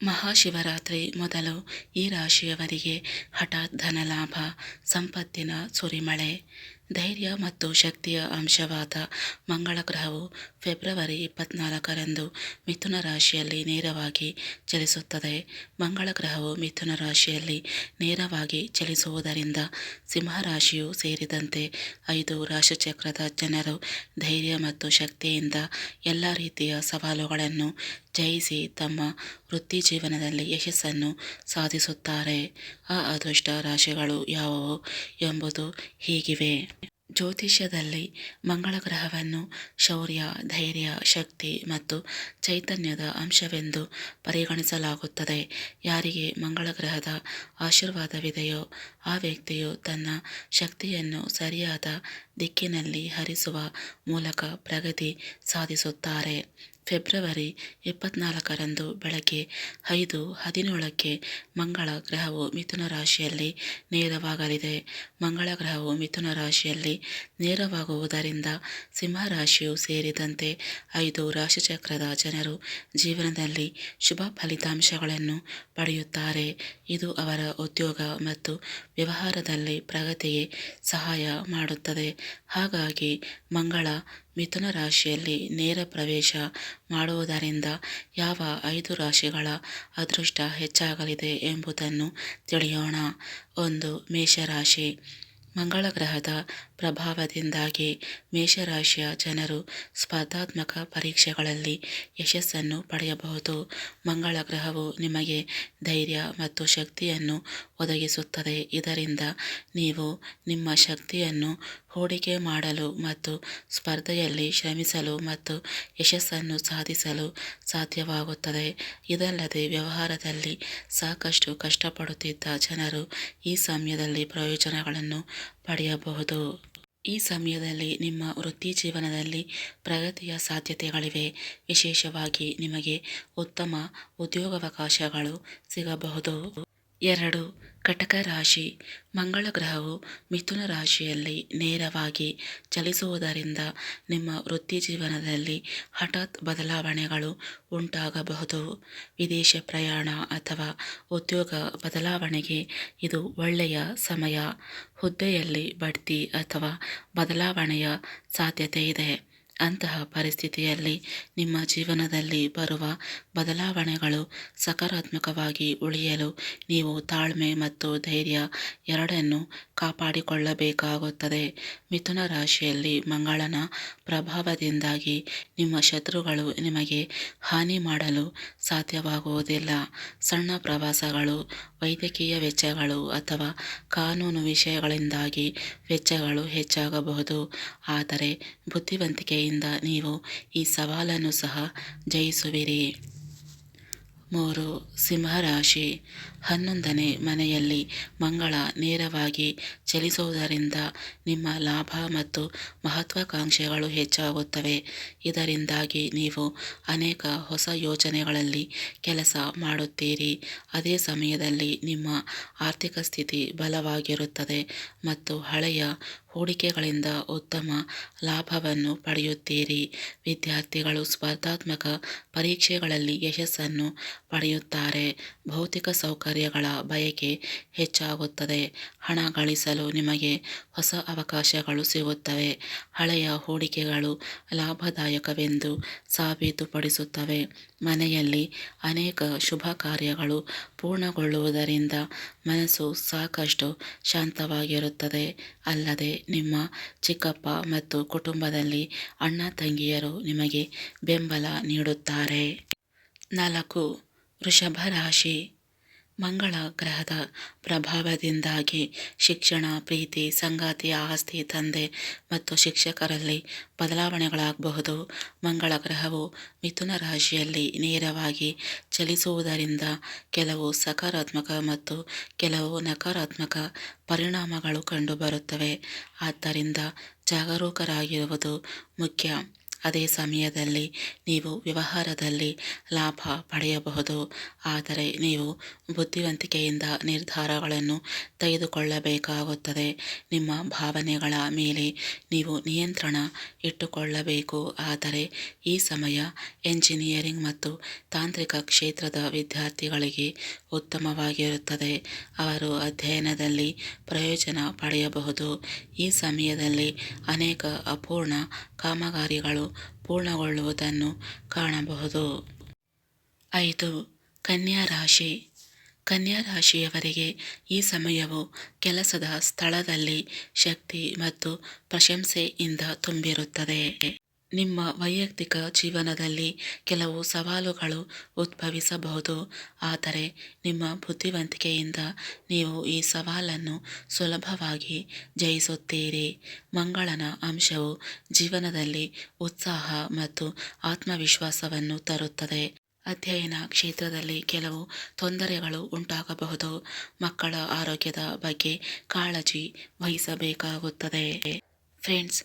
ಮಹಾಶಿವರಾತ್ರಿ ಮೊದಲು ಈ ರಾಶಿಯವರಿಗೆ ಹಠಾತ್ ಧನಲಾಭ ಸಂಪತ್ತಿನ ಸುರಿಮಳೆ ಧೈರ್ಯ ಮತ್ತು ಶಕ್ತಿಯ ಅಂಶವಾದ ಮಂಗಳ ಗ್ರಹವು ಫೆಬ್ರವರಿ ಇಪ್ಪತ್ನಾಲ್ಕರಂದು ಮಿಥುನ ರಾಶಿಯಲ್ಲಿ ನೇರವಾಗಿ ಚಲಿಸುತ್ತದೆ. ಮಂಗಳ ಗ್ರಹವು ಮಿಥುನ ರಾಶಿಯಲ್ಲಿ ನೇರವಾಗಿ ಚಲಿಸುವುದರಿಂದ ಸಿಂಹ ರಾಶಿಯೂ ಸೇರಿದಂತೆ ಐದು ರಾಶಿಚಕ್ರದ ಜನರು ಧೈರ್ಯ ಮತ್ತು ಶಕ್ತಿಯಿಂದ ಎಲ್ಲ ರೀತಿಯ ಸವಾಲುಗಳನ್ನು ಜಯಿಸಿ ತಮ್ಮ ವೃತ್ತಿ ಜೀವನದಲ್ಲಿ ಯಶಸ್ಸನ್ನು ಸಾಧಿಸುತ್ತಾರೆ. ಆ ಅದೃಷ್ಟ ರಾಶಿಗಳು ಯಾವುವು ಎಂಬುದು ಹೀಗಿವೆ. ಜ್ಯೋತಿಷ್ಯದಲ್ಲಿ ಮಂಗಳ ಗ್ರಹವನ್ನು ಶೌರ್ಯ, ಧೈರ್ಯ, ಶಕ್ತಿ ಮತ್ತು ಚೈತನ್ಯದ ಅಂಶವೆಂದು ಪರಿಗಣಿಸಲಾಗುತ್ತದೆ. ಯಾರಿಗೆ ಮಂಗಳ ಗ್ರಹದ ಆಶೀರ್ವಾದವಿದೆಯೋ ಆ ವ್ಯಕ್ತಿಯು ತನ್ನ ಶಕ್ತಿಯನ್ನು ಸರಿಯಾದ ದಿಕ್ಕಿನಲ್ಲಿ ಹರಿಸುವ ಮೂಲಕ ಪ್ರಗತಿ ಸಾಧಿಸುತ್ತಾರೆ. ಫೆಬ್ರವರಿ ಇಪ್ಪತ್ನಾಲ್ಕರಂದು ಬೆಳಗ್ಗೆ ಐದು ಹದಿನೇಳಕ್ಕೆ ಮಂಗಳ ಗ್ರಹವು ಮಿಥುನ ರಾಶಿಯಲ್ಲಿ ನೇರವಾಗಲಿದೆ. ಮಂಗಳ ಗ್ರಹವು ಮಿಥುನ ರಾಶಿಯಲ್ಲಿ ನೇರವಾಗುವುದರಿಂದ ಸಿಂಹ ರಾಶಿಯು ಸೇರಿದಂತೆ ಐದು ರಾಶಿಚಕ್ರದ ಜನರು ಜೀವನದಲ್ಲಿ ಶುಭ ಫಲಿತಾಂಶಗಳನ್ನು ಪಡೆಯುತ್ತಾರೆ. ಇದು ಅವರ ಉದ್ಯೋಗ ಮತ್ತು ವ್ಯವಹಾರದಲ್ಲಿ ಪ್ರಗತಿಗೆ ಸಹಾಯ ಮಾಡುತ್ತದೆ. ಹಾಗಾಗಿ ಮಂಗಳ ಮಿಥುನ ರಾಶಿಯಲ್ಲಿ ನೇರ ಪ್ರವೇಶ ಮಾಡುವುದರಿಂದ ಯಾವ ಐದು ರಾಶಿಗಳ ಅದೃಷ್ಟ ಹೆಚ್ಚಾಗಲಿದೆ ಎಂಬುದನ್ನು ತಿಳಿಯೋಣ. ಒಂದು ಮೇಷರಾಶಿ. ಮಂಗಳ ಗ್ರಹದ ಪ್ರಭಾವದಿಂದಾಗಿ ಮೇಷರಾಶಿಯ ಜನರು ಸ್ಪರ್ಧಾತ್ಮಕ ಪರೀಕ್ಷೆಗಳಲ್ಲಿ ಯಶಸ್ಸನ್ನು ಪಡೆಯಬಹುದು. ಮಂಗಳ ಗ್ರಹವು ನಿಮಗೆ ಧೈರ್ಯ ಮತ್ತು ಶಕ್ತಿಯನ್ನು ಒದಗಿಸುತ್ತದೆ. ಇದರಿಂದ ನೀವು ನಿಮ್ಮ ಶಕ್ತಿಯನ್ನು ಹೂಡಿಕೆ ಮಾಡಲು ಮತ್ತು ಸ್ಪರ್ಧೆಯಲ್ಲಿ ಶ್ರಮಿಸಲು ಮತ್ತು ಯಶಸ್ಸನ್ನು ಸಾಧಿಸಲು ಸಾಧ್ಯವಾಗುತ್ತದೆ. ಇದಲ್ಲದೆ ವ್ಯವಹಾರದಲ್ಲಿ ಸಾಕಷ್ಟು ಕಷ್ಟಪಡುತ್ತಿದ್ದ ಜನರು ಈ ಸಮಯದಲ್ಲಿ ಪ್ರಯೋಜನಗಳನ್ನು ಪಡೆಯಬಹುದು. ಈ ಸಮಯದಲ್ಲಿ ನಿಮ್ಮ ವೃತ್ತಿ ಜೀವನದಲ್ಲಿ ಪ್ರಗತಿಯ ಸಾಧ್ಯತೆಗಳಿವೆ. ವಿಶೇಷವಾಗಿ ನಿಮಗೆ ಉತ್ತಮ ಉದ್ಯೋಗಾವಕಾಶಗಳು ಸಿಗಬಹುದು. ಎರಡು, ಕಟಕ ರಾಶಿ, ಮಂಗಳ ಗ್ರಹವು ಮಿಥುನ ರಾಶಿಯಲ್ಲಿ ನೇರವಾಗಿ ಚಲಿಸುವುದರಿಂದ ನಿಮ್ಮ ವೃತ್ತಿ ಜೀವನದಲ್ಲಿ ಹಠಾತ್ ಬದಲಾವಣೆಗಳು ಉಂಟಾಗಬಹುದು. ವಿದೇಶ ಪ್ರಯಾಣ ಅಥವಾ ಉದ್ಯೋಗ ಬದಲಾವಣೆಗೆ ಇದು ಒಳ್ಳೆಯ ಸಮಯ. ಹುದ್ದೆಯಲ್ಲಿ ಬಡ್ತಿ ಅಥವಾ ಬದಲಾವಣೆಯ ಸಾಧ್ಯತೆಯಿದೆ ಅಂತಹ ಪರಿಸ್ಥಿತಿಯಲ್ಲಿ ನಿಮ್ಮ ಜೀವನದಲ್ಲಿ ಬರುವ ಬದಲಾವಣೆಗಳು ಸಕಾರಾತ್ಮಕವಾಗಿ ಉಳಿಯಲು ನೀವು ತಾಳ್ಮೆ ಮತ್ತು ಧೈರ್ಯ ಎರಡನ್ನೂ ಕಾಪಾಡಿಕೊಳ್ಳಬೇಕಾಗುತ್ತದೆ. ಮಿಥುನ ರಾಶಿಯಲ್ಲಿ ಮಂಗಳನ ಪ್ರಭಾವದಿಂದಾಗಿ ನಿಮ್ಮ ಶತ್ರುಗಳು ನಿಮಗೆ ಹಾನಿ ಮಾಡಲು ಸಾಧ್ಯವಾಗುವುದಿಲ್ಲ. ಸಣ್ಣ ಪ್ರವಾಸಗಳು, ವೈದ್ಯಕೀಯ ವೆಚ್ಚಗಳು ಅಥವಾ ಕಾನೂನು ವಿಷಯಗಳಿಂದಾಗಿ ವೆಚ್ಚಗಳು ಹೆಚ್ಚಾಗಬಹುದು. ಆದರೆ ಬುದ್ಧಿವಂತಿಕೆಯಿಂದ ನೀವು ಈ ಸವಾಲನ್ನು ಸಹ ಜಯಿಸುವಿರಿ. ಮೂರು ಸಿಂಹರಾಶಿ. ಹನ್ನೊಂದನೇ ಮನೆಯಲ್ಲಿ ಮಂಗಳ ನೇರವಾಗಿ ಚಲಿಸುವುದರಿಂದ ನಿಮ್ಮ ಲಾಭ ಮತ್ತು ಮಹತ್ವಾಕಾಂಕ್ಷೆಗಳು ಹೆಚ್ಚಾಗುತ್ತವೆ. ಇದರಿಂದಾಗಿ ನೀವು ಅನೇಕ ಹೊಸ ಯೋಜನೆಗಳಲ್ಲಿ ಕೆಲಸ ಮಾಡುತ್ತೀರಿ. ಅದೇ ಸಮಯದಲ್ಲಿ ನಿಮ್ಮ ಆರ್ಥಿಕ ಸ್ಥಿತಿ ಬಲವಾಗಿರುತ್ತದೆ ಮತ್ತು ಹಳೆಯ ಹೂಡಿಕೆಗಳಿಂದ ಉತ್ತಮ ಲಾಭವನ್ನು ಪಡೆಯುತ್ತೀರಿ. ವಿದ್ಯಾರ್ಥಿಗಳು ಸ್ಪರ್ಧಾತ್ಮಕ ಪರೀಕ್ಷೆಗಳಲ್ಲಿ ಯಶಸ್ಸನ್ನು ಪಡೆಯುತ್ತಾರೆ. ಭೌತಿಕ ಸೌಕರ್ಯಗಳ ಬಯಕೆ ಹೆಚ್ಚಾಗುತ್ತದೆ. ಹಣ ಗಳಿಸಲು ನಿಮಗೆ ಹೊಸ ಅವಕಾಶಗಳು ಸಿಗುತ್ತವೆ. ಹಳೆಯ ಹೂಡಿಕೆಗಳು ಲಾಭದಾಯಕವೆಂದು ಸಾಬೀತುಪಡಿಸುತ್ತವೆ. ಮನೆಯಲ್ಲಿ ಅನೇಕ ಶುಭ ಕಾರ್ಯಗಳು ಪೂರ್ಣಗೊಳ್ಳುವುದರಿಂದ ಮನಸ್ಸು ಸಾಕಷ್ಟು ಶಾಂತವಾಗಿರುತ್ತದೆ. ಅಲ್ಲದೆ ನಿಮ್ಮ ಚಿಕ್ಕಪ್ಪ ಮತ್ತು ಕುಟುಂಬದಲ್ಲಿ ಅಣ್ಣ, ತಂಗಿಯರು ನಿಮಗೆ ಬೆಂಬಲ ನೀಡುತ್ತಾರೆ. ನಾಲ್ಕು. ವೃಷಭ ರಾಶಿ ಮಂಗಳ ಗ್ರಹದ ಪ್ರಭಾವದಿಂದಾಗಿ ಶಿಕ್ಷಣ, ಪ್ರೀತಿ, ಸಂಗಾತಿ, ಆಸ್ತಿ, ತಂದೆ ಮತ್ತು ಶಿಕ್ಷಕರಲ್ಲಿ ಬದಲಾವಣೆಗಳಾಗಬಹುದು. ಮಂಗಳ ಗ್ರಹವು ಮಿಥುನ ರಾಶಿಯಲ್ಲಿ ನೇರವಾಗಿ ಚಲಿಸುವುದರಿಂದ ಕೆಲವು ಸಕಾರಾತ್ಮಕ ಮತ್ತು ಕೆಲವು ನಕಾರಾತ್ಮಕ ಪರಿಣಾಮಗಳು ಕಂಡುಬರುತ್ತವೆ. ಆದ್ದರಿಂದ ಜಾಗರೂಕರಾಗಿರುವುದು ಮುಖ್ಯ. ಅದೇ ಸಮಯದಲ್ಲಿ ನೀವು ವ್ಯವಹಾರದಲ್ಲಿ ಲಾಭ ಪಡೆಯಬಹುದು. ಆದರೆ ನೀವು ಬುದ್ಧಿವಂತಿಕೆಯಿಂದ ನಿರ್ಧಾರಗಳನ್ನು ತೆಗೆದುಕೊಳ್ಳಬೇಕಾಗುತ್ತದೆ. ನಿಮ್ಮ ಭಾವನೆಗಳ ಮೇಲೆ ನೀವು ನಿಯಂತ್ರಣ ಇಟ್ಟುಕೊಳ್ಳಬೇಕು. ಆದರೆ ಈ ಸಮಯ ಎಂಜಿನಿಯರಿಂಗ್ ಮತ್ತು ತಾಂತ್ರಿಕ ಕ್ಷೇತ್ರದ ವಿದ್ಯಾರ್ಥಿಗಳಿಗೆ ಉತ್ತಮವಾಗಿರುತ್ತದೆ. ಅವರು ಅಧ್ಯಯನದಲ್ಲಿ ಪ್ರಯೋಜನ ಪಡೆಯಬಹುದು. ಈ ಸಮಯದಲ್ಲಿ ಅನೇಕ ಅಪೂರ್ಣ ಕಾಮಗಾರಿಗಳು ಪೂರ್ಣಗೊಳ್ಳುವುದನ್ನು ಕಾಣಬಹುದು. ಐದು. ಕನ್ಯಾ ರಾಶಿ. ಕನ್ಯಾ ರಾಶಿಯವರಿಗೆ ಈ ಸಮಯವು ಕೆಲಸದ ಸ್ಥಳದಲ್ಲಿ ಶಕ್ತಿ ಮತ್ತು ಪ್ರಶಂಸೆಯಿಂದ ತುಂಬಿರುತ್ತದೆ. ನಿಮ್ಮ ವೈಯಕ್ತಿಕ ಜೀವನದಲ್ಲಿ ಕೆಲವು ಸವಾಲುಗಳು ಉದ್ಭವಿಸಬಹುದು. ಆದರೆ ನಿಮ್ಮ ಬುದ್ಧಿವಂತಿಕೆಯಿಂದ ನೀವು ಈ ಸವಾಲನ್ನು ಸುಲಭವಾಗಿ ಜಯಿಸುತ್ತೀರಿ. ಮಂಗಳನ ಅಂಶವು ಜೀವನದಲ್ಲಿ ಉತ್ಸಾಹ ಮತ್ತು ಆತ್ಮವಿಶ್ವಾಸವನ್ನು ತರುತ್ತದೆ. ಅಧ್ಯಯನ ಕ್ಷೇತ್ರದಲ್ಲಿ ಕೆಲವು ತೊಂದರೆಗಳು ಉಂಟಾಗಬಹುದು. ಮಕ್ಕಳ ಆರೋಗ್ಯದ ಬಗ್ಗೆ ಕಾಳಜಿ ವಹಿಸಬೇಕಾಗುತ್ತದೆ. ಫ್ರೆಂಡ್ಸ್